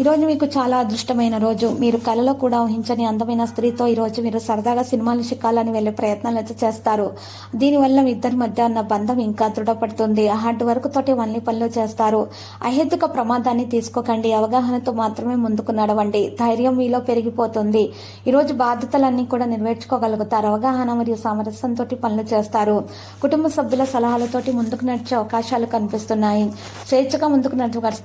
ఈరోజు మీకు చాలా అదృష్టమైన రోజు. మీరు కలలో కూడా ఊహించని అందమైన స్త్రీతో ఈరోజు మీరు సరదాగా సినిమాలు చిక్కాలని వెళ్ళే ప్రయత్నాలు అయితే చేస్తారు. దీనివల్ల మీ ఇద్దరి మధ్య ఉన్న బంధం ఇంకా దృఢపడుతుంది. హార్డ్ వర్క్ తోటి వన్లీ పనులు చేస్తారు. అహేతుక ప్రమాదాన్ని తీసుకోకండి. అవగాహనతో మాత్రమే ముందుకు నడవండి. ధైర్యం మీలో పెరిగిపోతుంది. ఈరోజు బాధ్యతలన్నీ కూడా నెరవేర్చుకోగలుగుతారు. అవగాహన మరియు సామరస్యంతో పనులు చేస్తారు. కుటుంబ సభ్యుల సలహాలతోటి ముందుకు నడిచే అవకాశాలు కనిపిస్తున్నాయి. స్వేచ్ఛగా ముందుకు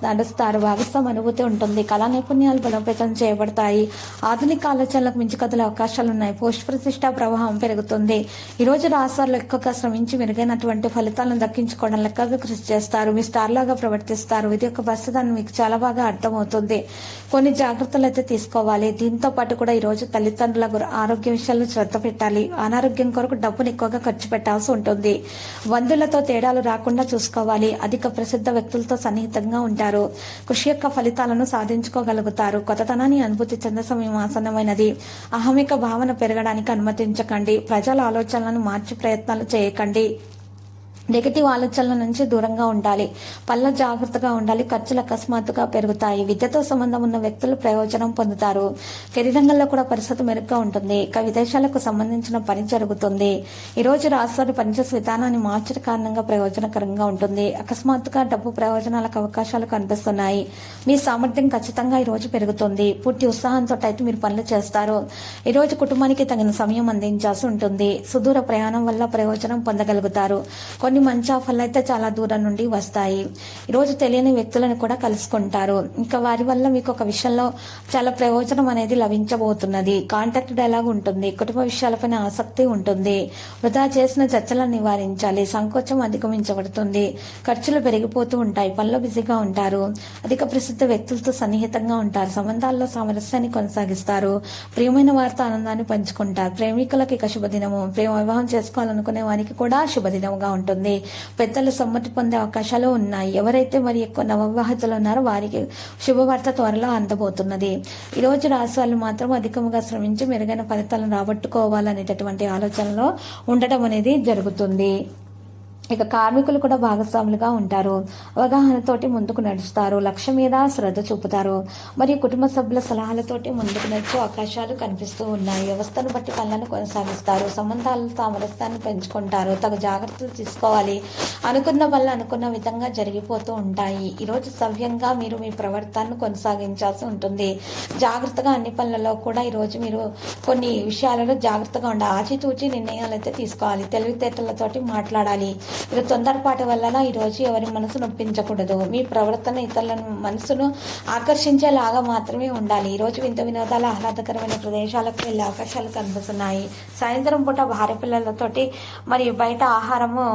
నడుస్తారు. భాగస్వామి అనుభూతి ఉంటుంది. కళా నైపుణ్యాలు బలోపేతం చేయబడతాయి. ఆధునిక ఆలోచనలకు మించి కథల అవకాశాలు ఉన్నాయి పోస్ట్ ప్రతిష్ట ప్రవాహం పెరుగుతుంది. ఈ రోజు రాష్ట్రాల్లో ఎక్కువగా శ్రమించి మెరుగైనటువంటి ఫలితాలను దక్కించుకోవడం లెక్కగా కృషి చేస్తారు. మీ స్టార్ లాగా ప్రవర్తిస్తారు. ఇది యొక్క ప్రస్తుతాన్ని మీకు చాలా బాగా అర్థమవుతుంది. కొన్ని జాగ్రత్తలు అయితే తీసుకోవాలి. దీంతో పాటు కూడా ఈ రోజు తల్లిదండ్రుల ఆరోగ్య విషయాల్లో శ్రద్ధ పెట్టాలి. అనారోగ్యం కొరకు డబ్బును ఎక్కువగా ఖర్చు పెట్టాల్సి ఉంటుంది. బంధువులతో తేడాలు రాకుండా చూసుకోవాలి. అధిక ప్రసిద్ధ వ్యక్తులతో సన్నిహితంగా ఉంటారు. కృషి యొక్క ఫలితాలను సాధించుకోగలుగుతారు. కొత్తతనాన్ని అనుభూతి చెందే సమయం ఆసన్నమైనది. అహమిక భావన పెరగడానికి అనుమతించకండి. ప్రజల ఆలోచనలను మార్చే ప్రయత్నాలు చేయకండి. నెగటివ్ ఆలోచనల నుంచి దూరంగా ఉండాలి. పళ్ళ జాగ్రత్తగా ఉండాలి. ఖర్చులు అకస్మాత్తుగా పెరుగుతాయి. విద్యతో సంబంధం ఉన్న వ్యక్తులు ప్రయోజనం పొందుతారు. కెరీర్ రంగంలో కూడా పరిస్థితి మెరుగ్గా ఉంటుంది. ఇక విదేశాలకు సంబంధించిన పని జరుగుతుంది. ఈ రోజు రాష్ట్రాలు పనిచేసే విధానాన్ని మార్చడం కారణంగా ప్రయోజనకరంగా ఉంటుంది. అకస్మాత్తుగా డబ్బు ప్రయోజనాలకు అవకాశాలు కనిపిస్తున్నాయి. మీ సామర్థ్యం ఖచ్చితంగా ఈ రోజు పెరుగుతుంది. పూర్తి ఉత్సాహంతో అయితే మీరు పనులు చేస్తారు. ఈ రోజు కుటుంబానికి తగిన సమయం అందించాల్సి ఉంటుంది. సుదూర ప్రయాణం వల్ల ప్రయోజనం పొందగలుగుతారు. కొన్ని కొన్ని మంచి ఆఫర్లు అయితే చాలా దూరం నుండి వస్తాయి. ఈరోజు తెలియని వ్యక్తులను కూడా కలుసుకుంటారు. ఇంకా వారి వల్ల మీకు ఒక విషయంలో చాలా ప్రయోజనం అనేది లభించబోతున్నది. కాంటాక్ట్ డైలాగ్ ఉంటుంది. కుటుంబ విషయాలపైన ఆసక్తి ఉంటుంది. వృధా చేసిన చర్చలను నివారించాలి. సంకోచం అధిగమించబడుతుంది. ఖర్చులు పెరిగిపోతూ ఉంటాయి. పనిలో బిజీగా ఉంటారు. అధిక ప్రసిద్ధ వ్యక్తులతో సన్నిహితంగా ఉంటారు. సంబంధాల్లో సామరస్యాన్ని కొనసాగిస్తారు. ప్రియమైన వారితో ఆనందాన్ని పంచుకుంటారు. ప్రేమికులకు ఇక శుభదినము. ప్రేమ వివాహం చేసుకోవాలనుకునే వారికి కూడా శుభదినముగా ఉంటుంది. పెద్దలు సమ్మతి పొందే అవకాశాలు ఉన్నాయి. ఎవరైతే మరి ఎక్కువ నవవివాహితులు ఉన్నారో వారికి శుభవార్త త్వరలో అందబోతున్నది. ఈ రోజు రాశి వాళ్ళు మాత్రం అధికంగా శ్రమించి మెరుగైన ఫలితాలను రాబట్టుకోవాలనేటటువంటి ఆలోచనలో ఉండటం అనేది జరుగుతుంది. ఇక కార్మికులు కూడా భాగస్వాములుగా ఉంటారు. అవగాహనతోటి ముందుకు నడుస్తారు. లక్ష్యం మీద శ్రద్ధ చూపుతారు. మరియు కుటుంబ సభ్యుల సలహాలతోటి ముందుకు నడిచే అవకాశాలు కనిపిస్తూ ఉన్నాయి. వ్యవస్థను బట్టి పనులను కొనసాగిస్తారు. సంబంధాల సామరస్యాన్ని పెంచుకుంటారు. తగు జాగ్రత్తలు తీసుకోవాలి. అనుకున్న వల్ల అనుకున్న విధంగా జరిగిపోతూ ఉంటాయి. ఈరోజు సవ్యంగా మీరు మీ ప్రవర్తనను కొనసాగించాల్సి ఉంటుంది. జాగ్రత్తగా అన్ని పనులలో కూడా ఈరోజు మీరు కొన్ని విషయాలలో జాగ్రత్తగా ఉండాలి. ఆచితూచి నిర్ణయాలు అయితే తీసుకోవాలి. తెలివితేటలతోటి మాట్లాడాలి. ఇది తొందరపాటు వలన ఈరోజు ఎవరి మనసు నొప్పించకూడదు? మీ ప్రవర్తన ఇతరుల మనసును ఆకర్షించేలాగా మాత్రమే ఉండాలి. ఈరోజు వింత వినోదాల ఆహ్లాదకరమైన ప్రదేశాలకు వెళ్ళే అవకాశాలు కనిపిస్తున్నాయి. సాయంత్రం పూట భార్య పిల్లలతోటి మరియు బయట ఆహారము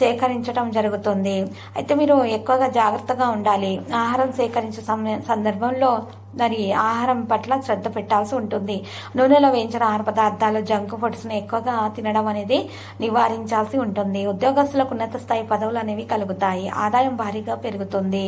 సేకరించడం జరుగుతుంది. అయితే మీరు ఎక్కువగా జాగ్రత్తగా ఉండాలి. ఆహారం సేకరించే సమయ సందర్భంలో మరి ఆహారం పట్ల శ్రద్ధ పెట్టాల్సి ఉంటుంది. నూనెలో వేయించిన ఆహార పదార్థాలు జంక్ ఫుడ్స్ని ఎక్కువగా తినడం అనేది నివారించాల్సి ఉంటుంది. ఉద్యోగస్తులకు ఉన్నత స్థాయి పదవులు అనేవి కలుగుతాయి. ఆదాయం భారీగా పెరుగుతుంది.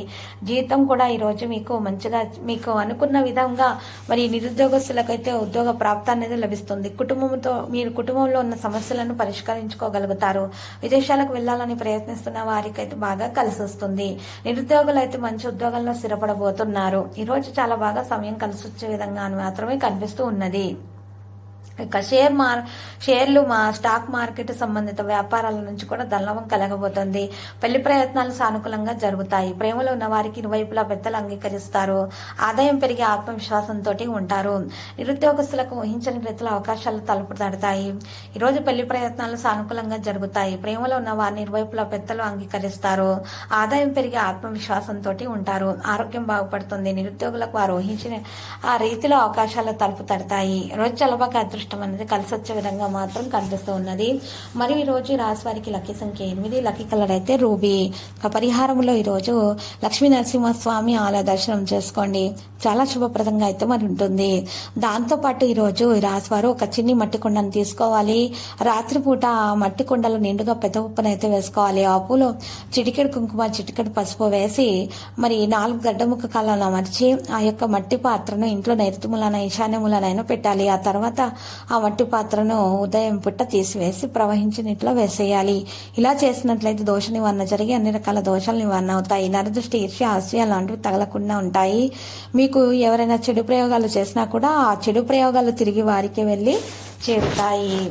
జీతం కూడా ఈరోజు మీకు మంచిగా మీకు అనుకున్న విధంగా మరి నిరుద్యోగస్తులకైతే ఉద్యోగ ప్రాప్తి అనేది లభిస్తుంది. కుటుంబంతో మీరు కుటుంబంలో ఉన్న సమస్యలను పరిష్కరించుకోగలుగుతారు. విదేశాలకు వెళ్ళాలని ప్రయత్నిస్తున్న వారికైతే బాగా కలిసి వస్తుంది నిరుద్యోగులు అయితే మంచి ఉద్యోగంలో స్థిరపడబోతున్నారు. ఈరోజు చాలా బాగా సమయం కలిసి వచ్చే విధంగా మాత్రమే కనిపిస్తూ ఉన్నది. ఇక షేర్ మార్ షేర్లు మా స్టాక్ మార్కెట్ సంబంధిత వ్యాపారాల నుంచి కూడా దల్లవం కలగబోతుంది. పెళ్ళి ప్రయత్నాలు సానుకూలంగా జరుగుతాయి. ప్రేమలో ఉన్న వారికి ఇరువైపులా పెద్దలు అంగీకరిస్తారు. ఆదాయం పెరిగే ఆత్మవిశ్వాసంతో ఉంటారు. నిరుద్యోగస్తులకు ఊహించని రీతిలో అవకాశాలు తలుపు తడతాయి ఈరోజు పెళ్ళి ప్రయత్నాలు సానుకూలంగా జరుగుతాయి. ప్రేమలో ఉన్న వారిని ఇరువైపులా పెద్దలు అంగీకరిస్తారు. ఆదాయం పెరిగే ఆత్మవిశ్వాసంతో ఉంటారు. ఆరోగ్యం బాగుపడుతుంది. నిరుద్యోగులకు వారు ఊహించిన ఆ రీతిలో అవకాశాలు తలుపు తడతాయి. రోజు చాలా అదృష్టం అనేది కలిసి వచ్చే విధంగా మాత్రం కనిపిస్తూ ఉన్నది. మరి ఈరోజు రాశి వారికి లక్కీ సంఖ్య ఎనిమిది లక్కీ కలర్ అయితే రూబీ. ఇక పరిహారంలో ఈరోజు లక్ష్మీ నరసింహస్వామి ఆలయ దర్శనం చేసుకోండి. చాలా శుభప్రదంగా అయితే మరి ఉంటుంది. దాంతోపాటు ఈరోజు ఈ రాశివారు ఒక చిన్ని మట్టి కుండను తీసుకోవాలి. రాత్రిపూట ఆ మట్టి కుండలో నిండుగా పెద్ద ఉప్పును అయితే వేసుకోవాలి. ఆ పూలో చిటికెడు కుంకుమ చిటికెడు పసుపు వేసి మరి నాలుగు గడ్డ ముక్క కాలంలో అమర్చి ఆ యొక్క మట్టి పాత్రను ఇంట్లో నైరుతిములన ఈశాన్యములనైనా పెట్టాలి. ఆ తర్వాత ఆ మట్టి పాత్రను ఉదయం పుట్ట తీసివేసి ప్రవహించి నీటిలో వేసేయాలి. ఇలా చేసినట్లయితే దోష నివారణ జరిగి అన్ని రకాల దోషాలు నివారణ అవుతాయి. నరదృష్టి ఈర్ష్య హాస్య లాంటివి తగలకుండా ఉంటాయి. మీకు ఎవరైనా చెడు ప్రయోగాలు చేసినా కూడా ఆ చెడు ప్రయోగాలు తిరిగి వారికి వెళ్ళి చేరుతాయి.